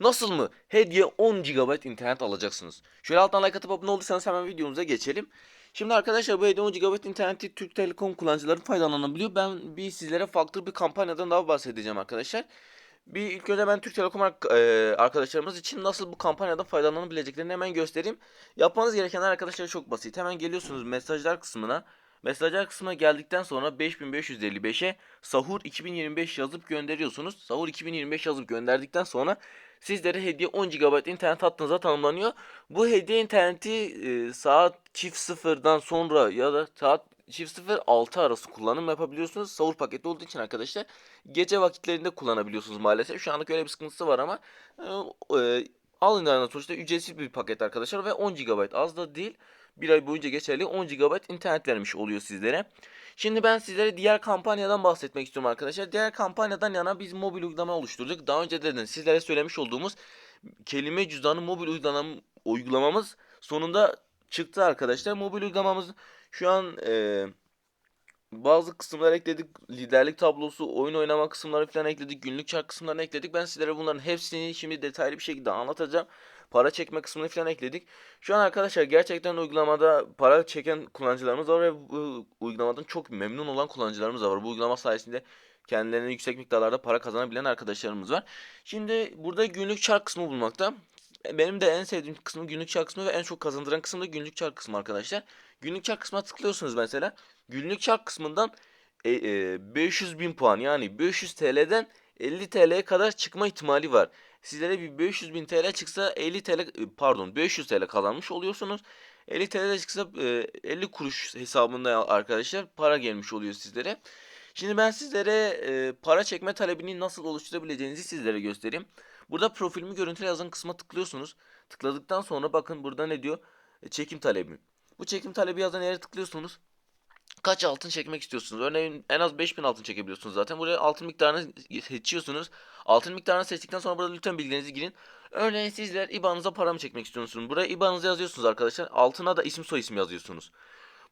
Nasıl mı? Hediye 10 GB internet alacaksınız. Şöyle alttan like atıp abone olduysanız hemen videomuza geçelim. Şimdi arkadaşlar bu hediye 10 GB interneti Türk Telekom kullanıcıları faydalanabiliyor. Ben bir sizlere farklı bir kampanyadan daha bahsedeceğim arkadaşlar. Bir ilk önce ben Türk Telekom e, arkadaşlarımız için nasıl bu kampanyadan faydalanabileceklerini hemen göstereyim. Yapmanız gerekenler arkadaşlar çok basit. Hemen geliyorsunuz mesajlar kısmına. Mesajlar kısmına geldikten sonra 5555'e sahur 2025 yazıp gönderiyorsunuz. Sahur 2025 yazıp gönderdikten sonra sizlere hediye 10 GB internet hattınıza tanımlanıyor. Bu hediye interneti e, saat çift sıfırdan sonra ya da saat çift sıfır 6 arası kullanım yapabiliyorsunuz. Sahur paketi olduğu için arkadaşlar gece vakitlerinde kullanabiliyorsunuz maalesef. Şu anlık öyle bir sıkıntısı var ama e, alın sonuçta ücretsiz bir paket arkadaşlar ve 10 GB az da değil. Bir ay boyunca geçerli 10 GB internet vermiş oluyor sizlere. Şimdi ben sizlere diğer kampanyadan bahsetmek istiyorum arkadaşlar. Diğer kampanyadan yana biz mobil uygulama oluşturduk. Daha önce de sizlere söylemiş olduğumuz kelime cüzdanı mobil uygulam uygulamamız sonunda çıktı arkadaşlar. Mobil uygulamamız şu an e, bazı kısımlar ekledik. Liderlik tablosu, oyun oynama kısımları falan ekledik. Günlük çark kısımlarını ekledik. Ben sizlere bunların hepsini şimdi detaylı bir şekilde anlatacağım. Para çekme kısmını falan ekledik. Şu an arkadaşlar gerçekten uygulamada para çeken kullanıcılarımız var ve bu uygulamadan çok memnun olan kullanıcılarımız var. Bu uygulama sayesinde kendilerine yüksek miktarlarda para kazanabilen arkadaşlarımız var. Şimdi burada günlük çark kısmı bulmakta. Benim de en sevdiğim kısmı günlük çark kısmı ve en çok kazandıran kısmı da günlük çark kısmı arkadaşlar. Günlük çark kısmına tıklıyorsunuz mesela. Günlük çark kısmından e, e, 500 bin puan yani 500 TL'den 50 TL'ye kadar çıkma ihtimali var. Sizlere bir 500 bin TL çıksa 50 TL e, pardon 500 TL kazanmış oluyorsunuz. 50 TL çıksa e, 50 kuruş hesabında arkadaşlar para gelmiş oluyor sizlere. Şimdi ben sizlere e, para çekme talebini nasıl oluşturabileceğinizi sizlere göstereyim. Burada profilimi görüntüle yazan kısma tıklıyorsunuz. Tıkladıktan sonra bakın burada ne diyor? E, çekim talebi. Bu çekim talebi yazan yere tıklıyorsunuz. Kaç altın çekmek istiyorsunuz? Örneğin en az 5000 altın çekebiliyorsunuz zaten. Buraya altın miktarını seçiyorsunuz. Altın miktarını seçtikten sonra burada lütfen bilgilerinizi girin. Örneğin sizler IBAN'ınıza para mı çekmek istiyorsunuz? Buraya IBAN'ınızı yazıyorsunuz arkadaşlar. Altına da isim soy isim yazıyorsunuz.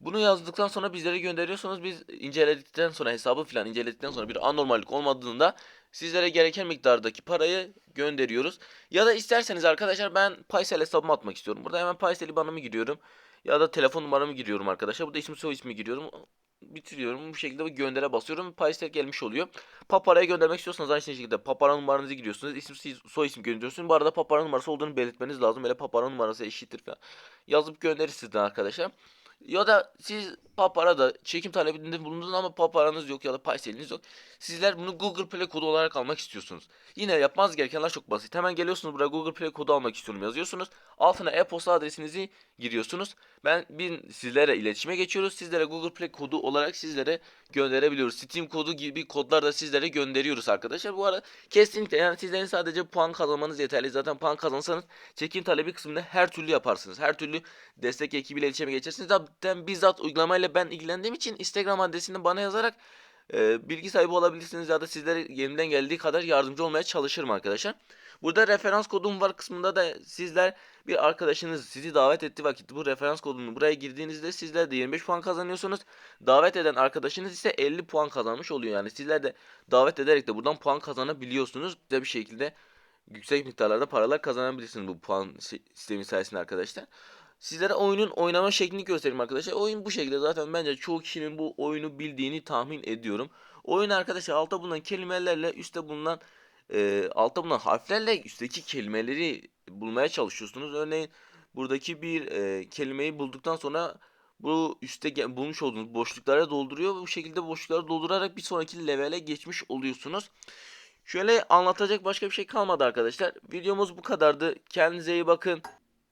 Bunu yazdıktan sonra bizlere gönderiyorsunuz. Biz inceledikten sonra hesabı falan inceledikten sonra bir anormallik olmadığında sizlere gereken miktardaki parayı gönderiyoruz. Ya da isterseniz arkadaşlar ben Paysel hesabıma atmak istiyorum. Burada hemen Paysel IBAN'ımı giriyorum. Ya da telefon numaramı giriyorum arkadaşlar. Burada isim soy ismi giriyorum. Bitiriyorum. Bu şekilde göndere basıyorum. Paysel gelmiş oluyor. Papara'ya göndermek istiyorsanız aynı şekilde Papara numaranızı giriyorsunuz. İsim soy isim gönderiyorsunuz. Bu arada Papara numarası olduğunu belirtmeniz lazım. Öyle Papara numarası eşittir falan. Yazıp gönderirsiniz arkadaşlar. Ya da siz Papara da çekim talebinde bulundunuz ama Papara'nız yok ya da Paysel'iniz yok. Sizler bunu Google Play kodu olarak almak istiyorsunuz. Yine yapmanız gerekenler çok basit. Hemen geliyorsunuz buraya Google Play kodu almak istiyorum yazıyorsunuz. Altına e-posta adresinizi giriyorsunuz. Ben bir sizlere iletişime geçiyoruz. Sizlere Google Play kodu olarak sizlere gönderebiliyoruz. Steam kodu gibi kodlar da sizlere gönderiyoruz arkadaşlar. Bu arada kesinlikle yani sizlerin sadece puan kazanmanız yeterli. Zaten puan kazansanız çekim talebi kısmında her türlü yaparsınız. Her türlü destek ekibiyle iletişime geçersiniz. Zaten bizzat uygulamayla ben ilgilendiğim için Instagram adresini bana yazarak e, bilgi sahibi olabilirsiniz ya da sizlere elimden geldiği kadar yardımcı olmaya çalışırım arkadaşlar. Burada referans kodum var kısmında da sizler bir arkadaşınız sizi davet ettiği vakit bu referans kodunu buraya girdiğinizde sizler de 25 puan kazanıyorsunuz. Davet eden arkadaşınız ise 50 puan kazanmış oluyor. Yani sizler de davet ederek de buradan puan kazanabiliyorsunuz. De bir şekilde yüksek miktarlarda paralar kazanabilirsiniz bu puan sistemi sayesinde arkadaşlar. Sizlere oyunun oynama şeklini göstereyim arkadaşlar. Oyun bu şekilde zaten bence çoğu kişinin bu oyunu bildiğini tahmin ediyorum. Oyun arkadaşlar altta bulunan kelimelerle üstte bulunan e, altta bulunan harflerle üstteki kelimeleri bulmaya çalışıyorsunuz. Örneğin buradaki bir e, kelimeyi bulduktan sonra bu üstte bulmuş olduğunuz boşluklara dolduruyor bu şekilde boşlukları doldurarak bir sonraki levele geçmiş oluyorsunuz. Şöyle anlatacak başka bir şey kalmadı arkadaşlar. Videomuz bu kadardı. Kendinize iyi bakın.